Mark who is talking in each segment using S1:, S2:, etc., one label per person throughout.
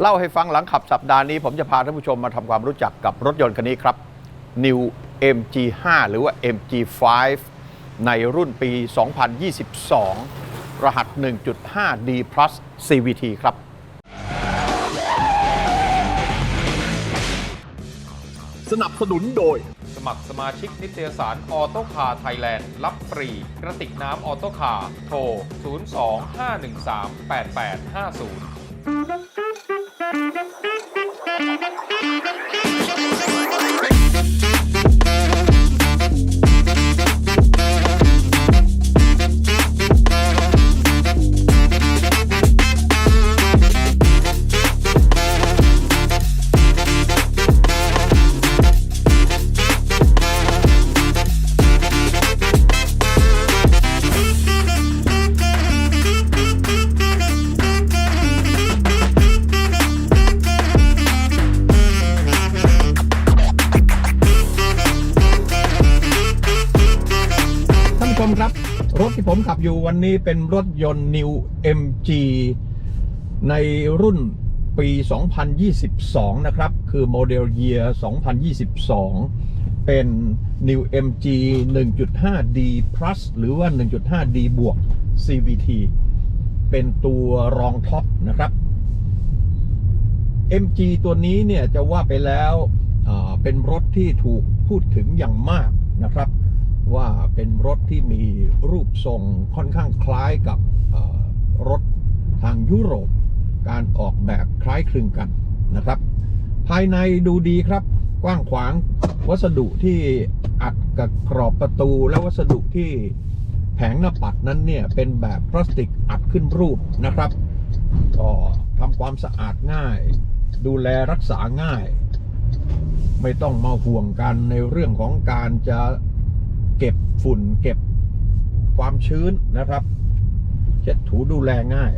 S1: เล่าให้ฟังหลังขับสัปดาห์นี้ ผมจะพาท่านผู้ชมมาทำความรู้จักกับรถยนต์คันนี้ครับ New MG5 หรือว่า MG5 ในรุ่นปี 2022 รหัส 1.5D Plus CVT ครับ
S2: สนับสนุนโดย
S3: สมัครสมาชิกนิตยสารออโตคาร์ไทยแลนด์ รับฟรี กระติกน้ำออโตคาร์โทร 02-513-8850
S1: ท่ อยู่วันนี้เป็นรถยนต์ New MG ในรุ่นปี 2022 นะครับ คือโมเดล Year 2022 เป็น New MG 1.5D Plus หรือว่า 1.5D บวก CVT เป็นตัวรองท็อปนะครับ MG ตัวนี้เนี่ยจะว่าไปแล้วเป็นรถที่ถูกพูดถึงอย่างมากนะครับ ว่าเป็นรถที่มีรูปทรงค่อนข้างคล้ายกับรถทางยุโรป การออกแบบคล้ายคลึงกันนะครับ ภายในดูดีครับกว้างขวางวัสดุที่อัดกับกรอบประตูและวัสดุที่แผงหน้าปัดนั้นเนี่ยเป็นแบบพลาสติกอัดขึ้นรูปนะครับก็ทำความสะอาดง่าย ดูแลรักษาง่าย ไม่ต้องมาห่วงกันในเรื่องของการจะ ฝุ่นเก็บความชื้นนะครับ เช็ดถูดูแลง่าย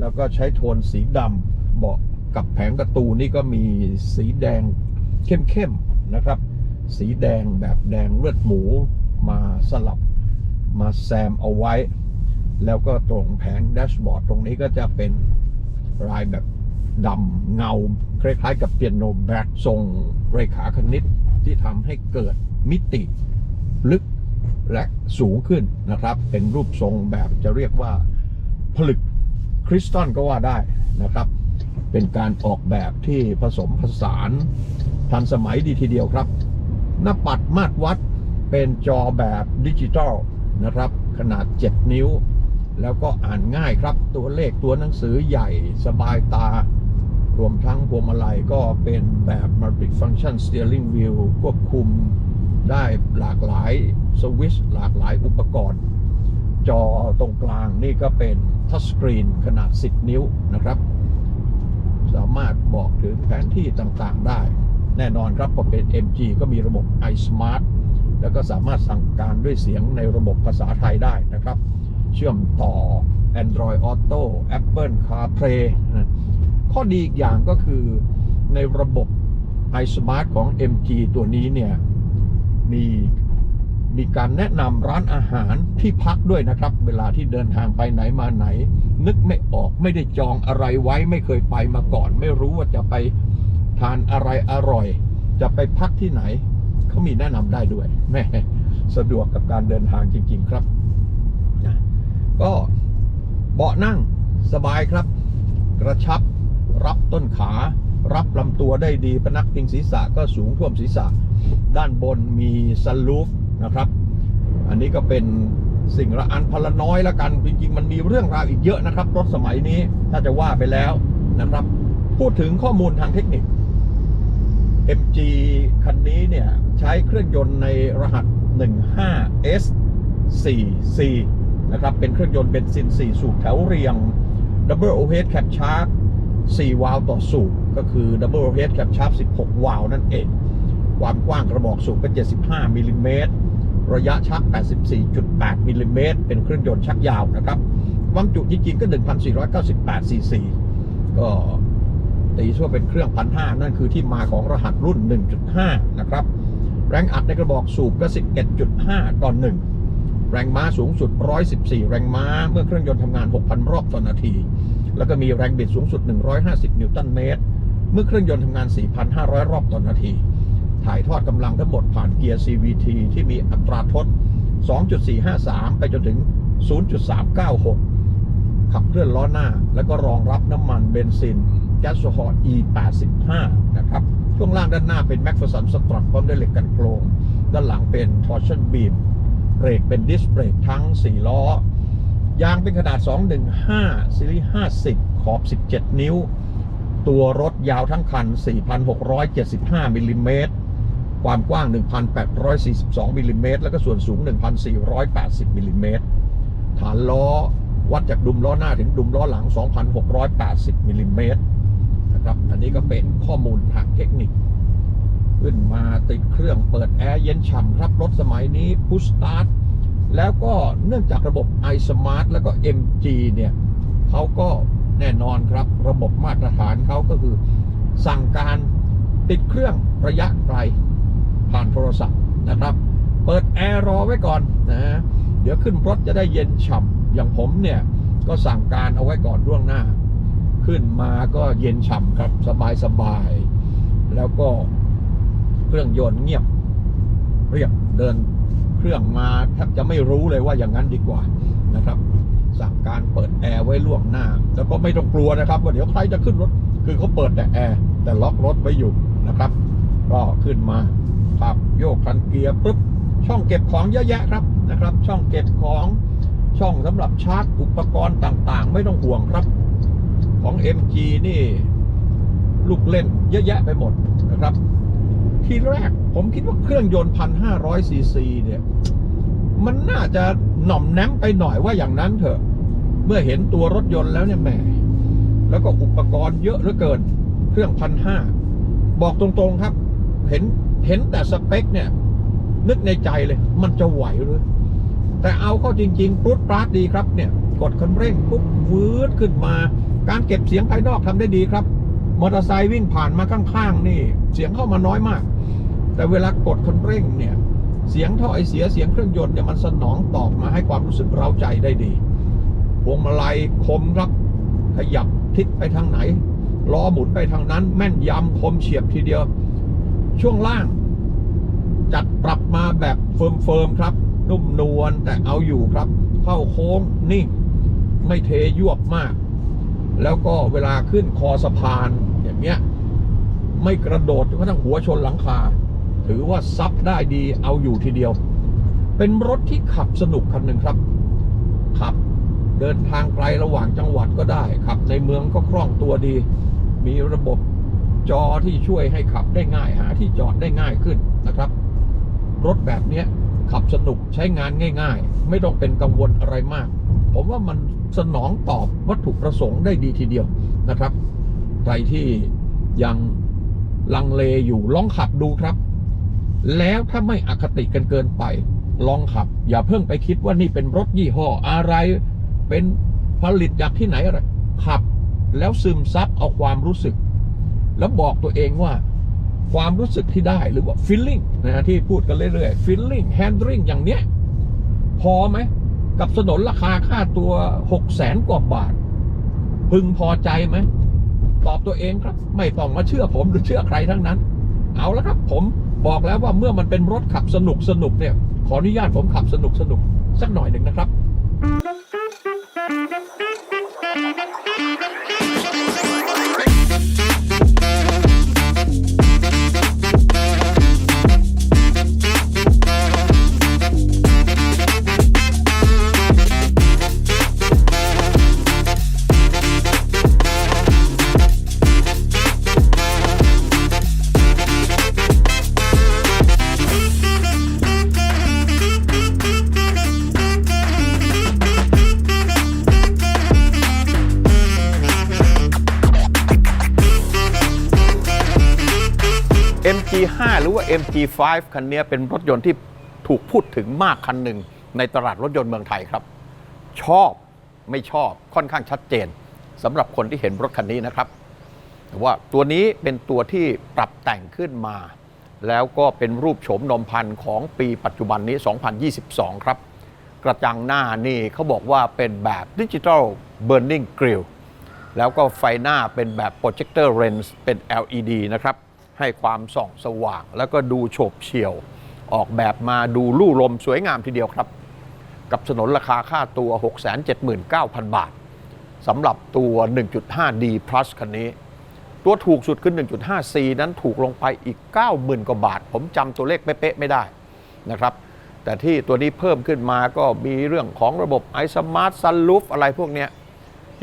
S1: แล้วก็ใช้โทนสีดำเบาะกับแผงประตูนี่ก็มีสีแดงเข้มๆนะครับ สีแดงแบบแดงเลือดหมูมาสลับมาแซมเอาไว้ แล้วก็ตรงแผงแดชบอร์ดตรงนี้ก็จะเป็นลายแบบดำเงา คล้ายๆกับเปียโนแบ็กทรงเรขาคณิตที่ทำให้เกิดมิติลึก และสูงขึ้นนะครับ เป็นรูปทรงแบบจะเรียกว่าผลึกคริสตัลก็ว่าได้นะครับ เป็นการออกแบบที่ผสมผสานทันสมัยดีทีเดียวครับ หน้าปัดมาตรวัดเป็นจอแบบดิจิตอลนะครับ ขนาด 7 นิ้ว แล้วก็อ่านง่ายครับ ตัวเลขตัวหนังสือใหญ่สบายตา รวมทั้งพวงมาลัยก็เป็นแบบ Multi Function Steering Wheel ควบคุม ได้หลากหลายสวิชหลากหลายอุปกรณ์ จอตรงกลางนี่ก็เป็นทัชสกรีนขนาด 10 นิ้วนะครับ สามารถบอกถึงแผนที่ต่างๆได้ แน่นอนครับพอเป็น MG ก็มีระบบ iSmart แล้วก็สามารถสั่งการด้วยเสียงในระบบภาษาไทยได้นะครับ เชื่อมต่อ Android Auto Apple CarPlay นะข้อดีอีกอย่างก็คือในระบบ iSmart ของ MG ตัวนี้เนี่ย มีมีการแนะนำร้านอาหารที่พักด้วยนะครับ เวลาที่เดินทางไปไหนมาไหน นึกไม่ออกไม่ได้จองอะไรไว้ไม่เคยไปมาก่อน ไม่รู้ว่าจะไปทานอะไรอร่อย จะไปพักที่ไหนเขามีแนะนำได้ด้วยแม่สะดวกกับการเดินทางจริง ๆ ครับนะก็เบาะนั่งสบายครับ กระชับรับต้นขา รับลำตัวได้ดีพนักพิงศีรษะก็สูงท่วมศีรษะ ด้านบนมีซันลูฟนะครับ อันนี้ก็เป็นสิ่งละอันพละน้อยละกัน จริงๆ มันมีเรื่องราวอีกเยอะนะครับ รถสมัยนี้ถ้าจะว่าไปแล้วนะครับ พูดถึงข้อมูลทางเทคนิค MG คันนี้เนี่ย ใช้เครื่องยนต์ในรหัส 15S 4C นะครับ เป็นเครื่องยนต์เบนซิน 4 สูบแถวเรียง Double Overhead Cab Shaft 4 วาล์วต่อสูบก็คือ Double Overhead Cab Shaft 16 วาล์วนั่นเอง ความกว้างกระบอกสูบก็ 75มิลลิเมตรระยะชัก 84.8มิลลิเมตรเป็นเครื่องยนต์ชักยาวนะครับ ความจุจริงๆก็ 1,498 ซีซี ก็ตีชั่วเป็นเครื่องพันห้านั่นคือที่มาของรหัสรุ่น 1.5 นะครับ แรงอัดในกระบอกสูบก็ 11.5 ต่อ 1 แรงม้าสูงสุด 114 แรงม้า เมื่อเครื่องยนต์ทำงาน 6,000 รอบต่อนาที แล้วก็มีแรงบิดสูงสุด 150 นิวตันเมตร เมื่อเครื่องยนต์ทำงาน 4,500 รอบต่อนาที ถ่ายทอดกำลังทั้งหมดผ่านเกียร์ CVT ที่มีอัตราทด 2.453 ไปจนถึง 0.396 ขับเคลื่อนล้อหน้า แล้วก็รองรับน้ำมันเบนซินแก๊สโซฮอล์ E85 นะครับช่วงล่างด้านหน้าเป็นแม็กฟ e สันสตรัทพร้อมด้วยเหล็กกันโครง ด้านหลังเป็น torsion beam เบรกเป็นดิสเบรกทั้ง 4 ล้อ ยางเป็นขนาด 215 ซีรีส์ 50 ขอบ 17 นิ้ว ตัวรถยาวทั้งคัน 4,675 มิลลิเมตร ความกว้าง 1,842มิลลิเมตรแล้วก็ส่วนสูง 1,480มิลลิเมตรฐานล้อวัดจากดุมล้อหน้าถึงดุมล้อหลัง 2,680มิลลิเมตรนะครับ อันนี้ก็เป็นข้อมูลทางเทคนิค ขึ้นมาติดเครื่องเปิดแอร์เย็นฉ่ำครับ รถสมัยนี้พุชสตาร์ทแล้วก็เนื่องจากระบบ iSmart แล้วก็ MG เนี่ยเขาก็แน่นอนครับ ระบบมาตรฐานเขาก็คือสั่งการติดเครื่องระยะไกล ผ่านโทรศัพท์นะครับ เปิดแอร์รอไว้ก่อนนะเดี๋ยวขึ้นรถจะได้เย็นฉ่ำอย่างผมเนี่ยก็สั่งการเอาไว้ก่อนล่วงหน้า ขึ้นมาก็เย็นฉ่ำครับสบายสบาย แล้วก็เครื่องยนต์เงียบ เรียบเดินเครื่องมาแทบจะไม่รู้เลยว่าอย่างนั้นดีกว่านะครับ สั่งการเปิดแอร์ไว้ล่วงหน้า แล้วก็ไม่ต้องกลัวนะครับ ว่าเดี๋ยวใครจะขึ้นรถ คือเขาเปิดแต่แอร์แต่ล็อกรถไว้อยู่นะครับ ก็ขึ้นมาับโยกคันเกียร์ปุ๊บช่องเก็บของเยอะแยะครับนะครับ ช่องเก็บของช่องสำหรับชาร์จอุปกรณ์ต่างๆ ไม่ต้องห่วงครับ ของ MG นี่ลูกเล่นเยอะแยะไปหมดนะครับ ทีแรกผมคิดว่าเครื่องยนต์1,500ซีซีเนี่ย มันน่าจะหน่อมแนมไปหน่อยว่าอย่างนั้นเถอะ เมื่อเห็นตัวรถยนต์แล้วเนี่ยแหมแล้วก็อุปกรณ์เยอะเหลือเกิน เครื่องพันห้าบอกตรงๆครับ เห็น เห็นแต่สเปคเนี่ย นึกในใจเลย มันจะไหวหรือ แต่เอาเข้าจริงๆปุ๊บปราดดีครับเนี่ย กดคันเร่งปุ๊บวืดขึ้นมา การเก็บเสียงภายนอกทำได้ดีครับมอเตอร์ไซค์วิ่งผ่านมาข้างๆนี่ เสียงเข้ามาน้อยมาก แต่เวลากดคันเร่งเนี่ย เสียงท่อไอเสียเสียงเครื่องยนต์เนี่ยมันสนองตอบมาให้ความรู้สึกเร้าใจได้ดีพวงมาลัยคมครับ ขยับทิศไปทางไหนล้อหมุนไปทางนั้น แม่นยำคมเฉียบทีเดียว ช่วงล่าง จัดปรับมาแบบเฟิร์มๆครับ นุ่มนวลแต่เอาอยู่ครับ เข้าโค้งนิ่ง ไม่เทยวบมาก แล้วก็เวลาขึ้นคอสะพานอย่างเงี้ย ไม่กระโดดจนกระทั่งหัวชนหลังคา ถือว่าซับได้ดีเอาอยู่ทีเดียว เป็นรถที่ขับสนุกคันหนึ่งครับ ขับเดินทางไกลระหว่างจังหวัดก็ได้ขับในเมืองก็คล่องตัวดี มีระบบ จอที่ช่วยให้ขับได้ง่ายหาที่จอดได้ง่ายขึ้นนะครับ รถแบบนี้ขับสนุกใช้งานง่าย ๆ ไม่ต้องเป็นกังวลอะไรมาก ผมว่ามันสนองตอบวัตถุประสงค์ได้ดีทีเดียวนะครับใครที่ยังลังเลอยู่ลองขับดูครับ แล้วถ้าไม่อคติกันเกินไป ลองขับ อย่าเพิ่งไปคิดว่านี่เป็นรถยี่ห้ออะไร เป็นผลิตจากที่ไหนอะไรขับแล้วซึมซับเอาความรู้สึก แล้วบอกตัวเองว่าความรู้สึกที่ได้หรือว่า feeling นะฮะที่พูดกันเรื่อยๆ feeling handling อย่างเนี้ย พอไหม กับสนนราคาค่าตัวหกแสนกว่าบาท พึงพอใจไหม ตอบตัวเองครับ ไม่ต้องมาเชื่อผมหรือเชื่อใครทั้งนั้น เอาละครับ ผมบอกแล้วว่าเมื่อมันเป็นรถขับสนุกสนุกเนี่ย ขออนุญาตผมขับสนุกสนุกสักหน่อยหนึ่งนะครับ MG5 หรือว่า MG5 คันนี้เป็นรถยนต์ที่ถูกพูดถึงมากคันหนึ่งในตลาดรถยนต์เมืองไทยครับ ชอบไม่ชอบค่อนข้างชัดเจนสำหรับคนที่เห็นรถคันนี้นะครับว่าตัวนี้เป็นตัวที่ปรับแต่งขึ้นมา แล้วก็เป็นรูปโฉมนมพันธ์ของปีปัจจุบันนี้ 2022 ครับ กระจังหน้านี่เขาบอกว่าเป็นแบบดิจิ t a ลเบ r ร์ n ิงกริลแล้วก็ไฟหน้าเป็นแบบ projector lens เป็น LED นะครับ ให้ความส่องสว่าง แล้วก็ดูโฉบเฉี่ยว ออกแบบมาดูลู่ลมสวยงามทีเดียวครับ กับสนนราคาค่าตัว 679,000 บาทสำหรับตัว 1.5D Plus คันนี้ ตัวถูกสุดคือ 1.5C นั้นถูกลงไปอีก 90,000 กว่าบาท ผมจำตัวเลขเป๊ะๆไม่ได้นะครับแต่ที่ตัวนี้เพิ่มขึ้นมาก็มีเรื่องของระบบ iSmart Sunroof อะไรพวกนี้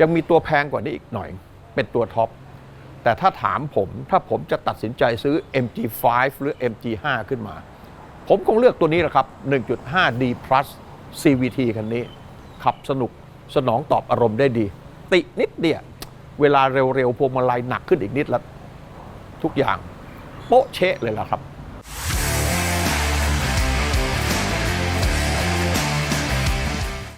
S1: ยังมีตัวแพงกว่านี้อีกหน่อย เป็นตัวท็อป แต่ถ้าถามผมถ้าผมจะตัดสินใจซื้อ MG5 หรือ MG5 ขึ้นมา ผมคงเลือกตัวนี้แหละครับ 1.5D Plus CVT คันนี้ ขับสนุกสนองตอบอารมณ์ได้ดี ตินิดเดียวเวลาเร็วๆพวงมาลัยหนักขึ้นอีกนิดแล้วทุกอย่าง โป๊ะเชะเลยล่ะครับ